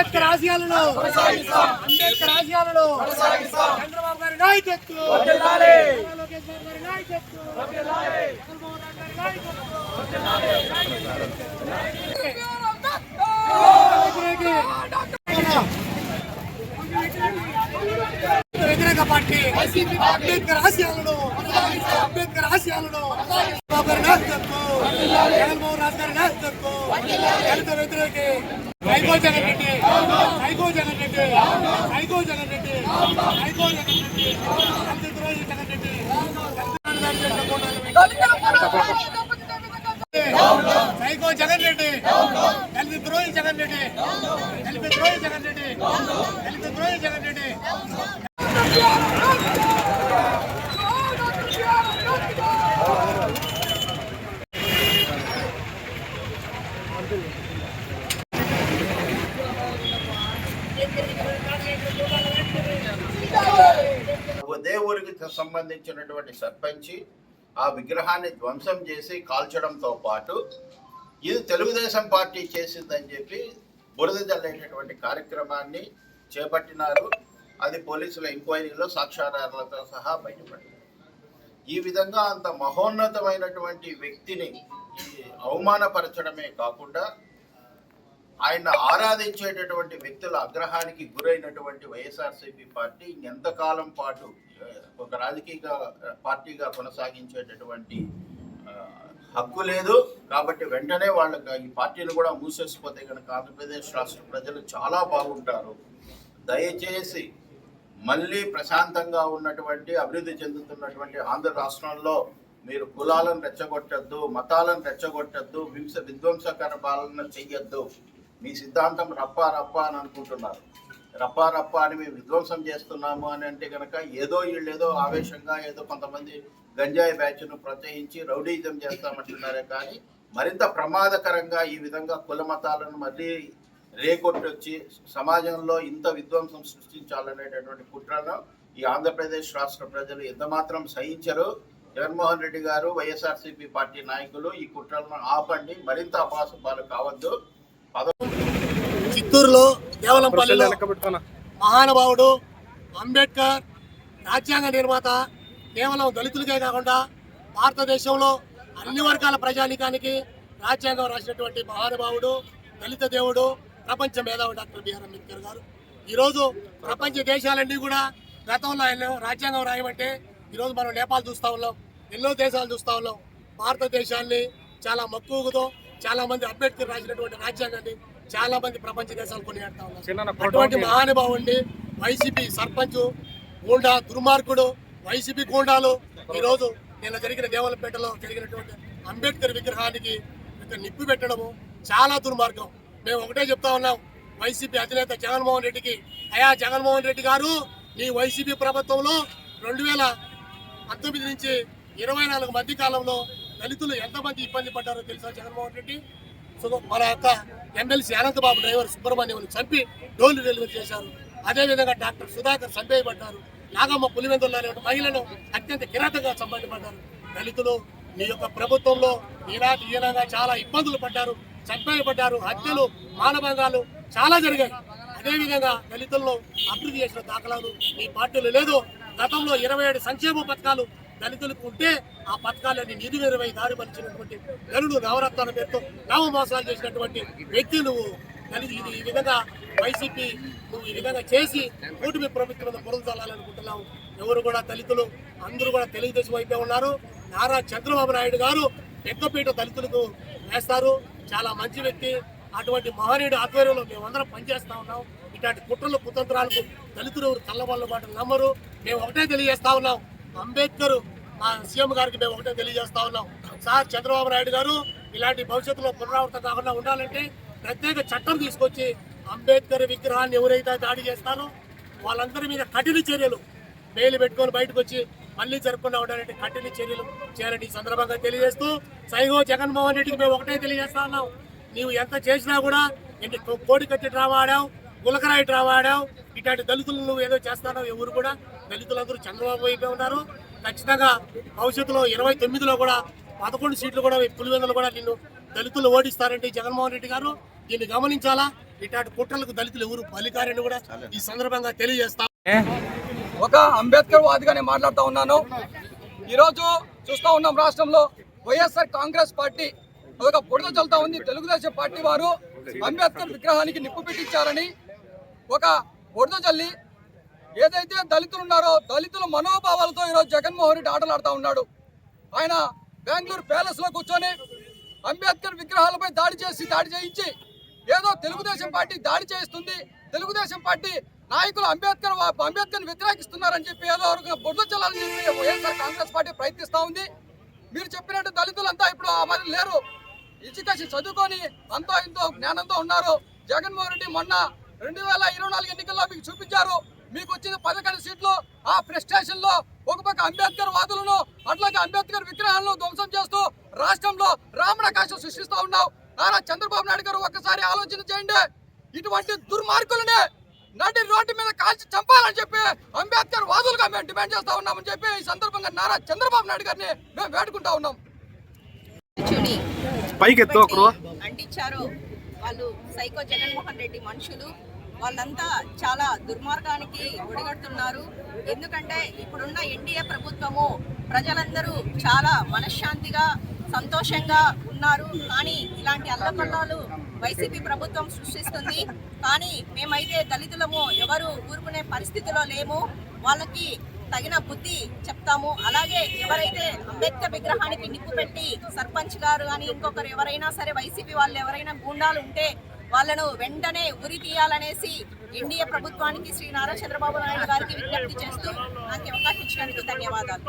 అంబేద్కర్ ఆశయాలను చంద్రబాబు గారి నాయకత్వం నారా లోకేష్ బాబు గారి నాయకత్వం గారి వ్యతిరేక పార్టీ అంబేద్కర్ ఆశయాలను అంబేద్కర్ ఆశయాలను బాబు గారి నాయకత్వం. జగన్మోహన్ రాజు గారి నాయకత్వం. దళిత వ్యతిరేకి psycho Jagan Reddy. Psycho Jagan Reddy. Psycho Jagan Reddy. Psycho Jagan Reddy. దళిత ద్రోహి జగన్ రెడ్డి. సైకో జగన్ రెడ్డి. దళిత ద్రోహి జగన్ రెడ్డి. కలిపి ద్రోహి జగన్ రెడ్డి. దళిత ద్రోహి జగన్ రెడ్డి అదే ఊరికి సంబంధించినటువంటి సర్పంచి ఆ విగ్రహాన్ని ధ్వంసం చేసి కాల్చడంతో పాటు ఇది తెలుగుదేశం పార్టీ చేసిందని చెప్పి బురద జల్లేటటువంటి కార్యక్రమాన్ని చేపట్టినారు. అది పోలీసుల ఎంక్వైరీలో సాక్షాధారాలతో సహా బయటపడింది. ఈ విధంగా అంత మహోన్నతమైనటువంటి వ్యక్తిని అవమానపరచడమే కాకుండా ఆయన ఆరాధించేటటువంటి వ్యక్తుల అగ్రహానికి గురైనటువంటి వైఎస్ఆర్సీపీ పార్టీ ఎంతకాలం పాటు ఒక రాజకీయ పార్టీగా కొనసాగించేటటువంటి హక్కు లేదు. కాబట్టి వెంటనే వాళ్ళకి ఈ పార్టీని కూడా మూసేసిపోతే కనుక ఆంధ్రప్రదేశ్ రాష్ట్ర ప్రజలు చాలా బాగుంటారు. దయచేసి మళ్ళీ ప్రశాంతంగా ఉన్నటువంటి అభివృద్ధి చెందుతున్నటువంటి ఆంధ్ర రాష్ట్రంలో మీరు కులాలను రెచ్చగొట్టద్దు మతాలను రెచ్చగొట్టద్దు వింశ విధ్వంసకర పాలన చెయ్యొద్దు. మీ సిద్ధాంతం రప్పా రప్పా అని అనుకుంటున్నారు. రప్పా రప్పా అని మేము విధ్వంసం చేస్తున్నాము అని అంటే కనుక ఏదో వీళ్ళు ఏదో ఆవేశంగా ఏదో కొంతమంది గంజాయి బ్యాచ్ను ప్రోత్సహించి రౌడీజం చేస్తామంటున్నారే కానీ మరింత ప్రమాదకరంగా ఈ విధంగా కుల మతాలను మళ్ళీ రేకొట్టొచ్చి సమాజంలో ఇంత విధ్వంసం సృష్టించాలనేటటువంటి కుట్రను ఈ ఆంధ్రప్రదేశ్ రాష్ట్ర ప్రజలు ఎంతమాత్రం సహించరు. జగన్మోహన్ రెడ్డి గారు వైఎస్ఆర్సీపీ పార్టీ నాయకులు ఈ కుట్రలను ఆపండి. మరింత అపాసపాలు కావద్దు. చిత్తూరులో దేవలంపల్లిలో మహానుభావుడు అంబేద్కర్ రాజ్యాంగ నిర్మాత కేవలం దళితులకే కాకుండా భారతదేశంలో అన్ని వర్గాల ప్రజానికానికి రాజ్యాంగం రాసినటువంటి మహానుభావుడు దళిత దేవుడు ప్రపంచ మేధావి డాక్టర్ బిఆర్ అంబేద్కర్ గారు. ఈరోజు ప్రపంచ దేశాలన్నీ కూడా గతంలో ఆయన రాజ్యాంగం రాయమంటే ఈరోజు మనం నేపాల్ చూస్తా ఉన్నాం ఎన్నో దేశాలు చూస్తా ఉన్నాం. భారతదేశాన్ని చాలా మక్కువతో చాలా మంది అంబేద్కర్ రాసినటువంటి రాజ్యాంగాన్ని చాలా మంది ప్రపంచ దేశాలు కొనియాడుతా ఉన్నారు. అటువంటి మహానుభావుండి వైసీపీ సర్పంచ్ గూండా దుర్మార్గుడు వైసీపీ గూండాలు ఈరోజు నిన్న జరిగిన దేవలపేటలో జరిగినటువంటి అంబేద్కర్ విగ్రహానికి నిప్పు పెట్టడము చాలా దుర్మార్గం. మేము ఒకటే చెప్తా ఉన్నాం వైసీపీ అధినేత జగన్మోహన్ రెడ్డికి అయా జగన్మోహన్ రెడ్డి గారు నీ వైసీపీ ప్రభుత్వంలో రెండు వేల పంతొమ్మిది నుంచి ఇరవై నాలుగు మధ్య కాలంలో దళితులు ఎంతమంది ఇబ్బంది పడ్డారో తెలుసా జగన్మోహన్ రెడ్డి? సో మన యొక్క ఎమ్మెల్సీ అనంతబాబు డ్రైవర్ సుబ్రహ్మణ్యం చంపి డోలు డెలివరీ చేశారు. అదేవిధంగా డాక్టర్ సుధాకర్ చంపేయబడ్డారు. నాగమ్మ పులివెందుల్లో మహిళలు అత్యంత కిరాతకంగా చంపబడ్డారు. దళితులు మీ యొక్క ప్రభుత్వంలో ఈనాటి ఈనాగా చాలా ఇబ్బందులు పడ్డారు చంపేయబడ్డారు. హత్యలు మానభంగాలు చాలా జరిగాయి. అదేవిధంగా దళితుల్లో అభివృద్ధి చేసిన దాఖలాలు ఈ పార్టీలు లేదు. గతంలో ఇరవై ఏడు సంక్షేమ పథకాలు దళితులకు ఉంటే ఆ పథకాలన్నీ నిరువెరవై దారి పరిచినటువంటి దళుడు నవరత్నాల పేరుతో నామమాసాలు చేసినటువంటి వ్యక్తి నువ్వు దళిత ఇది ఈ విధంగా వైసీపీ నువ్వు ఈ విధంగా చేసి కూటమి ప్రభుత్వం మీద బురద ఎవరు కూడా దళితులు అందరూ కూడా తెలుగుదేశం వైపే ఉన్నారు. నారా చంద్రబాబు నాయుడు గారు పెద్దపీట దళితులకు వేస్తారు. చాలా మంచి వ్యక్తి. అటువంటి మహనీయుడి ఆధ్వర్యంలో మేమందరం పనిచేస్తా ఉన్నాం. ఇట్లాంటి కుట్రలు కుతంత్రాలకు దళితులు ఎవరు చల్లబల్ల మాట నమ్మరు. మేము ఒకటే తెలియజేస్తా ఉన్నాం. అంబేద్కర్ మా సీఎం గారికి మేము ఒకటే తెలియజేస్తా ఉన్నాం. సార్ చంద్రబాబు నాయుడు గారు ఇలాంటి భవిష్యత్తులో పునరావృతం కాకుండా ఉండాలంటే ప్రత్యేక చట్టం తీసుకొచ్చి అంబేద్కర్ విగ్రహాన్ని ఎవరైతే దాడి చేస్తారో వాళ్ళందరి మీద కఠిన చర్యలు మేలు పెట్టుకొని బయటకు వచ్చి మళ్ళీ జరగకుండా ఉండాలంటే కఠిన చర్యలు చేయాలని ఈ సందర్భంగా తెలియజేస్తూ సైగో జగన్మోహన్ రెడ్డికి మేము ఒకటే తెలియజేస్తా ఉన్నాం. నీవు ఎంత చేసినా కూడా ఎన్ని కోడి కట్టి డ్రామా ఆడావు గులకరాయి రావాడావు. ఆడావు ఇట్లాంటి దళితులు నువ్వు ఏదో చేస్తానో ఎవరు కూడా. దళితులందరూ చంద్రబాబు వైపే ఉన్నారు. ఖచ్చితంగా భవిష్యత్తులో ఇరవై తొమ్మిదిలో కూడా పదకొండు సీట్లు కూడా పులివెందులు కూడా నిన్ను దళితులు ఓడిస్తారంటే జగన్మోహన్ రెడ్డి గారు. దీన్ని గమనించాలా? ఇట్లాంటి కుట్రలకు దళితులు ఎవరు బలికారని కూడా ఈ సందర్భంగా తెలియజేస్తాం ఒక అంబేద్కర్ వాదిగానే మాట్లాడుతూ ఉన్నాను. ఈరోజు చూస్తూ ఉన్నాం రాష్ట్రంలో వైఎస్ఆర్ కాంగ్రెస్ పార్టీ ఒక బుడద చల్లుతా ఉంది. తెలుగుదేశం పార్టీ వారు అంబేద్కర్ విగ్రహానికి నిప్పు పెట్టించారని ఒక బుడద చల్లి ఏదైతే దళితులు ఉన్నారో దళితుల మనోభావాలతో ఈరోజు జగన్మోహన్ రెడ్డి ఆటలాడుతూ ఉన్నాడు. ఆయన బెంగళూరు ప్యాలెస్లో కూర్చొని అంబేద్కర్ విగ్రహాలపై దాడి చేసి దాడి చేయించి ఏదో తెలుగుదేశం పార్టీ దాడి చేయిస్తుంది. తెలుగుదేశం పార్టీ నాయకులు అంబేద్కర్ అంబేద్కర్ వ్యతిరేకిస్తున్నారని చెప్పి ఏదో బుర్ర చల్లాలని చెప్పి వైఎస్ఆర్ కాంగ్రెస్ పార్టీ ప్రయత్నిస్తూ ఉంది. మీరు చెప్పినట్టు దళితులంతా ఇప్పుడు ఆ మరి లేరు. ఇచ్చికసి చదువుకొని అంతో ఇంతో జ్ఞానంతో ఉన్నారు. జగన్మోహన్ రెడ్డి మొన్న రెండు వేల ఇరవై నాలుగు ఎన్నికల్లో మీకు చూపించారు. మీకు వచ్చిన పదకొండు సీట్లు ఆ ప్రెస్టేషన్లో ఒక పక్క అంబేద్కర్ వాదులను అట్లాగే అంబేద్కర్ విగ్రహాలను ధ్వంసం చేస్తూ రాష్ట్రంలో రామణకాశం సృష్టిస్తూ ఉన్నావు. నారా చంద్రబాబు నాయుడు గారు ఒక్కసారి ఆలోచన చేయండి. ఇటువంటి దుర్మార్గులనే నడి రోడ్డు మీద కాల్చి చంపాలని చెప్పి అంబేద్కర్ వాదులుగా మేము డిమాండ్ చేస్తా ఉన్నామని చెప్పి ఈ సందర్భంగా నారా చంద్రబాబు నాయుడు గారిని మేము వేడుకుంటా ఉన్నాం. పైకి ఎత్తు ఒకరు. అంటించారో వాళ్ళు సైకో జగన్మోహన్ రెడ్డి మనుషులు. వాళ్ళంతా చాలా దుర్మార్గానికి ఒడిగడుతున్నారు. ఎందుకంటే ఇప్పుడున్న ఎన్డీఏ ప్రభుత్వము ప్రజలందరూ చాలా మనశ్శాంతిగా సంతోషంగా ఉన్నారు. కానీ ఇలాంటి అల్లకల్లాలు వైసీపీ ప్రభుత్వం సృష్టిస్తుంది. కానీ మేమైతే దళితులము ఎవరు ఊరుకునే పరిస్థితిలో లేము. వాళ్ళకి తగిన బుద్ధి చెప్తాము. అలాగే ఎవరైతే అంబేద్కర్ విగ్రహానికి నిప్పు పెట్టి సర్పంచ్ గారు కానీ ఇంకొకరు ఎవరైనా సరే వైసీపీ వాళ్ళు ఎవరైనా గూండాలు ఉంటే వాళ్ళను వెంటనే ఉరి తీయాలనేసి ఎన్డీఏ ప్రభుత్వానికి శ్రీ నారా చంద్రబాబు నాయుడు గారికి విజ్ఞప్తి చేస్తూ నాకు అవకాశం ఇచ్చినందుకు ధన్యవాదాలు.